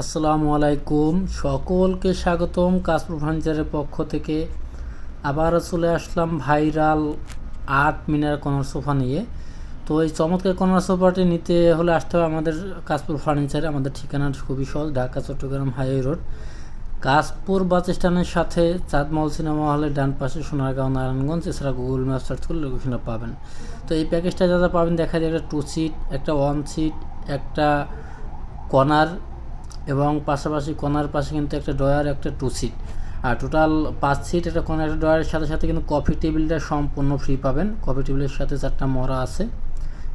আসসালামু আলাইকুম। সকলকে স্বাগতম কাশপুর ফার্নিচারের পক্ষ থেকে। আবারও চলে আসলাম ভাইরাল আট মিনার কর্নার সোফা নিয়ে। তো এই চমৎকার কর্নার সোফাটি নিতে হলে আসতে হবে আমাদের কাশপুর ফার্নিচারে আমাদের ঠিকানা খুবই সহজ, Dhaka, Chittagong, highway road. Kashpur bus স্ট্যান্ডের সাথে চাঁদমহল সিনেমা হলের ডান পাশে সোনারগাঁও, নারায়ণগঞ্জ, এছাড়া গুগল ম্যাপ সার্চ করলে লোকেশনটা পাবেন। তো এই প্যাকেজটা যা যা পাবেন দেখা যায় একটা টু সিট একটা ওয়ান সিট একটা কর্নার এবং পাশাপাশি কোনার পাশে কিন্তু একটা ডয়ার একটা টু সিট আর টোটাল পাঁচ সিট একটা কর্নার একটা ডয়ারের সাথে সাথে কিন্তু কফি টেবিলটা সম্পূর্ণ ফ্রি পাবেন। কফি টেবিলের সাথে চারটা মরা আছে।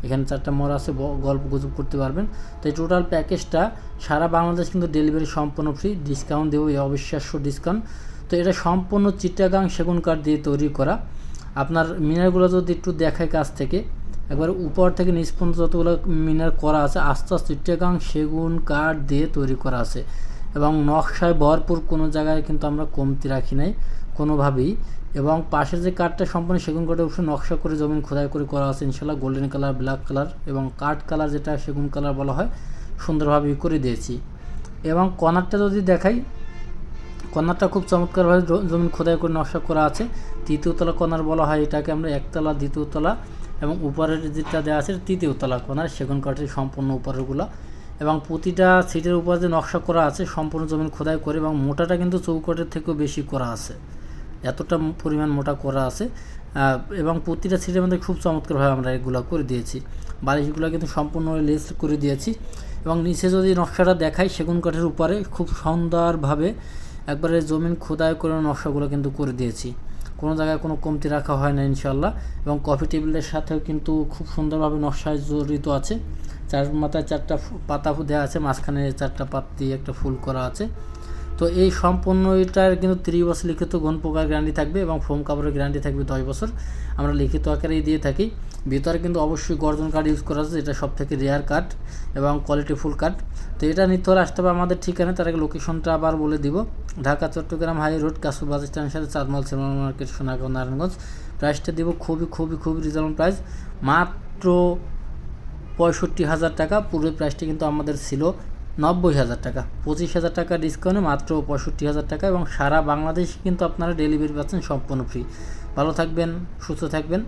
এখানে চারটা মরা আছে গল্প গুজব করতে পারবেন। তো এই টোটাল প্যাকেজটা সারা বাংলাদেশ কিন্তু ডেলিভারি সম্পূর্ণ ফ্রি ডিসকাউন্ট দেবো এই অবিশ্বাস্য ডিসকাউন্ট তো এটা সম্পূর্ণ চিটাগাং সেগুন কাঠ দিয়ে তৈরি করা। আপনার মিনারগুলো যদি একটু দেখায় কাছ থেকে একবার উপর থেকে পর্যন্ত যতগুলো মিনার করা আছে, আস্তে আস্তে চিটাগাং সেগুন, কাঠ দিয়ে তৈরি করা আছে। এবং নকশায় ভরপুর কোনো জায়গায় কিন্তু আমরা কমতি রাখি নাই কোনোভাবেই। এবং পাশের যে কাঠটা সম্পূর্ণ সেগুন কাঠের উপরে নকশা করে জমিন খোদাই করে করা আছে, ইনশাল্লাহ গোল্ডেন কালার ব্ল্যাক কালার এবং কাঠ কালার যেটা সেগুন কালার বলা হয় সুন্দরভাবে করে দিয়েছি। এবং কর্নারটা যদি দেখাই কর্নারটা খুব চমৎকারভাবে জমিন খোদাই করে নকশা করা আছে। তৃতীয়তলা কর্নার বলা হয়, এটাকে আমরা একতলা দ্বিতীয়তলা এবং উপরের যেটা দেওয়া আছে তৃতীয়তলা কর্নার সেগুন কাঠের সম্পূর্ণ উপরেরগুলো। এবং প্রতিটা সিটের উপর যে নকশা করা আছে, সম্পূর্ণ জমিন খোদাই করে এবং মোটাটা কিন্তু চৌকটের থেকেও বেশি করা আছে। এতটা পরিমাণ মোটা করা আছে। এবং প্রতিটা সিটের মধ্যে খুব চমৎকারভাবে আমরা এগুলো করে দিয়েছি। বালিশগুলো কিন্তু সম্পূর্ণ লেস করে দিয়েছি। এবং নিচে যদি নকশাটা দেখাই সেগুন কাঠের উপরে খুব সুন্দরভাবে একবারে জমিন খোদাই করে নকশাগুলো কিন্তু করে দিয়েছি। কোনো জায়গায় কোনো কমতি রাখা হয় না ইনশাল্লাহ এবং কফি টেবিলের সাথেও কিন্তু খুব সুন্দরভাবে নকশায় জড়িত আছে। চার মাথায় চারটা পাতা দেওয়া আছে, মাঝখানে চারটা পাত দিয়ে একটা ফুল করা আছে। তো এই সম্পূর্ণ এটার কিন্তু ত্রিশ বছর লিখিত গুণ প্রকার গ্যারান্টি থাকবে এবং ফোম কাপড়ের গ্যারান্টি থাকবে দশ বছর। আমরা লিখিত আকারেই দিয়ে থাকি। ভিতরে কিন্তু অবশ্যই গর্জন কার্ড ইউজ করা আছে, যেটা সব থেকে রেয়ার কার্ড এবং কোয়ালিটি ফুল কার্ড তো এটা নিতে হলে আসতে হবে আমাদের ঠিকানা তার আগে লোকেশনটা আবার বলে দিব। Dhaka, Chittagong high road Kasu bus সাথে চাঁদমাল সিনেমা মার্কেট সোনাগাঁও নারায়ণগঞ্জ। প্রাইসটা দিব খুবই খুবই খুবই রিজনেবল প্রাইস মাত্র পঁয়ষট্টি হাজার টাকা, পুরো প্রাইসটি কিন্তু আমাদের ছিল নব্বই হাজার টাকা। পঁচিশ হাজার টাকা ডিসকাউন্টে মাত্র পঁয়ষট্টি হাজার টাকা এবং সারা বাংলাদেশ কিন্তু আপনারা ডেলিভারি পাচ্ছেন সম্পূর্ণ ফ্রি ভালো থাকবেন, সুস্থ থাকবেন।